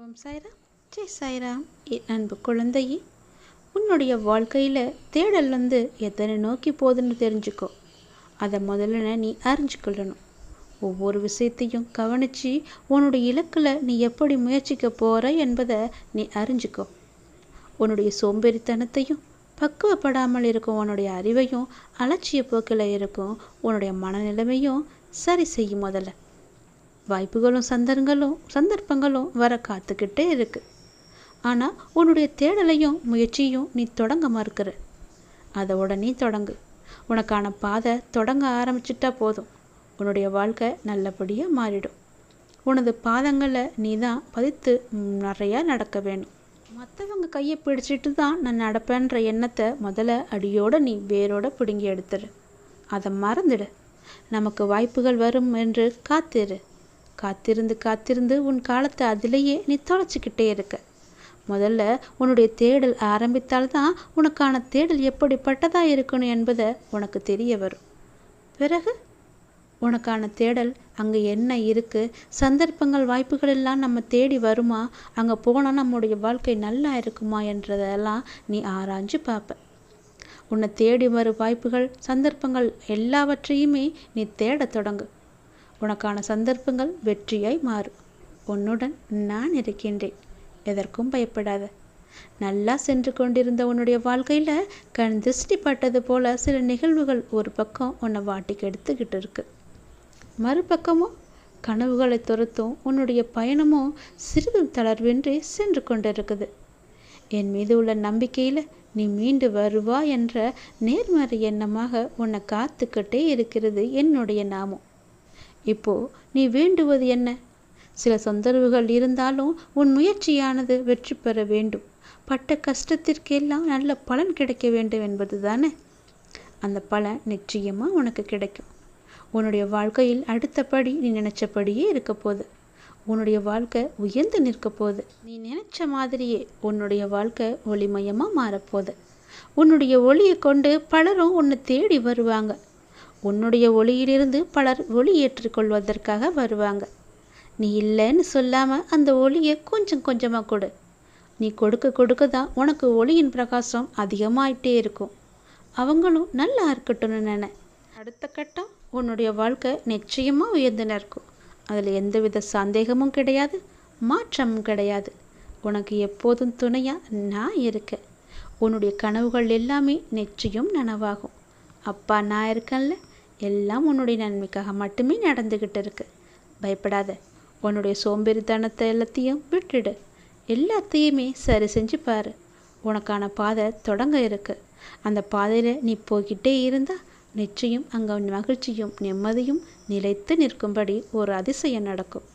ஓம் சாய்ராம் ஜெய் சாய்ராம் என் அன்பு குழந்தையே உன்னுடைய வாழ்க்கையில் தேடல் வந்து எத்தனை நோக்கி போகுதுன்னு தெரிஞ்சுக்கோ. அதை முதல்ல நீ அறிஞ்சுக்கொள்ளணும். ஒவ்வொரு விஷயத்தையும் கவனித்து உன்னுடைய இலக்கில் நீ எப்படி முயற்சிக்க போகிற என்பதை நீ அறிஞ்சுக்கோ. உன்னுடைய சோம்பேறித்தனத்தையும் பக்குவப்படாமல் இருக்கும் உன்னுடைய அறிவையும் அலட்சிய போக்கில் இருக்கும் உன்னுடைய மனநிலைமையும் சரி செய்யும் முதல்ல. வாய்ப்புகளும் சந்தர்ங்களும் சந்தர்ப்பங்களும் வர காத்துக்கிட்டே இருக்கு. ஆனால் உன்னுடைய தேடலையும் முயற்சியும் நீ தொடங்க மறுக்கிற. அதை உடனே தொடங்கு. உனக்கான பாதை தொடங்க ஆரம்பிச்சிட்டா போதும். உன்னுடைய வாழ்க்கை நல்லபடியாக மாறிடும். உனது பாதங்களை நீ தான் பதித்து நிறையா நடக்க வேணும். மற்றவங்க கையை பிடிச்சிட்டு தான் நான் நடப்பேன்ற எண்ணத்தை முதல்ல அடியோடு நீ வேரோட பிடுங்கி எடுத்துரு. அதை மறந்துடு. நமக்கு வாய்ப்புகள் வரும் என்று காத்திரு. காத்திருந்து காத்திருந்து உன் காலத்தை அதிலேயே நீ தொலைச்சிக்கிட்டே இருக்க. முதல்ல உன்னுடைய தேடல் ஆரம்பித்தால்தான் உனக்கான தேடல் எப்படிப்பட்டதா இருக்கணும் என்பதை உனக்கு தெரிய வரும். பிறகு உனக்கான தேடல் அங்கே என்ன இருக்குது சந்தர்ப்பங்கள் வாய்ப்புகள் எல்லாம் நம்ம தேடி வருமா அங்கே போனால் நம்முடைய வாழ்க்கை நல்லா இருக்குமா என்றதெல்லாம் நீ ஆராய்ஞ்சு பார்ப்ப. உன்னை தேடி வரும் வாய்ப்புகள் சந்தர்ப்பங்கள் எல்லாவற்றையுமே நீ தேடத் தொடங்கு. உனக்கான சந்தர்ப்பங்கள் வெற்றியாய் மாறும். உன்னுடன் நான் இருக்கின்றேன். எதற்கும் பயப்படாத. நல்லா சென்று கொண்டிருந்த உன்னுடைய வாழ்க்கையில் கண் திருஷ்டி பட்டது போல சில நிகழ்வுகள் ஒரு பக்கம் உன்னை வாட்டிக்கு எடுத்துக்கிட்டு இருக்கு. மறுபக்கமும் கனவுகளை துரத்தும் உன்னுடைய பயணமும் சிறிதும் தளர்வின்றி சென்று கொண்டிருக்குது. என் மீது உள்ள நம்பிக்கையில் நீ மீண்டு வருவா என்ற நேர்மறை எண்ணமாக உன்னை காத்துக்கிட்டே இருக்கிறது என்னுடைய நாமம். இப்போ நீ வேண்டுவது என்ன? சில தொந்தரவுகள் இருந்தாலும் உன் முயற்சியானது வெற்றி பெற வேண்டும். பட்ட கஷ்டத்திற்கெல்லாம் நல்ல பலன் கிடைக்க வேண்டும் என்பது தானே அந்த பலன் நிச்சயமாக உனக்கு கிடைக்கும். உன்னுடைய வாழ்க்கையில் அடுத்தபடி நீ நினைச்சபடியே இருக்க போகுது. உன்னுடைய வாழ்க்கை உயர்ந்து நிற்க போகுது. நீ நினைச்ச மாதிரியே உன்னுடைய வாழ்க்கை ஒளிமயமாக மாறப்போகுது உன்னுடைய ஒளியை கொண்டு பலரும் உன்னை தேடி வருவாங்க. உன்னுடைய ஒளியிலிருந்து பலர் ஒளி ஏற்றுக்கொள்வதற்காக வருவாங்க. நீ இல்லைன்னு சொல்லாமல் அந்த ஒளியை கொஞ்சம் கொஞ்சமாக கொடு. நீ கொடுக்க கொடுக்க தான் உனக்கு ஒளியின் பிரகாசம் அதிகமாயிட்டே இருக்கும். அவங்களும் நல்லா இருக்கட்டும்னு நினை. அடுத்த கட்டம் உன்னுடைய வாழ்க்கை நிச்சயமாக உயர்ந்து நிற்கும். அதில் எந்தவித சந்தேகமும் கிடையாது மாற்றமும் கிடையாது. உனக்கு எப்போதும் துணையாக நான் இருக்கேன். உன்னுடைய கனவுகள் எல்லாமே நிச்சயம் நனவாகும். அப்பா நான் இருக்கேன்ல. எல்லாம் உன்னுடைய நன்மைக்காக மட்டுமே நடந்துக்கிட்டு இருக்கு. பயப்படாத. உன்னுடைய சோம்பேறித்தனத்தை எல்லாத்தையும் விட்டுடு. எல்லாத்தையுமே சரி செஞ்சு பாரு. உனக்கான பாதை தொடங்க இருக்கு. அந்த பாதையில் நீ போய்கிட்டே இருந்தால் நிச்சயம் அங்கே மகிழ்ச்சியும் நிம்மதியும் நிலைத்து நிற்கும்படி ஒரு அதிசயம் நடக்கும்.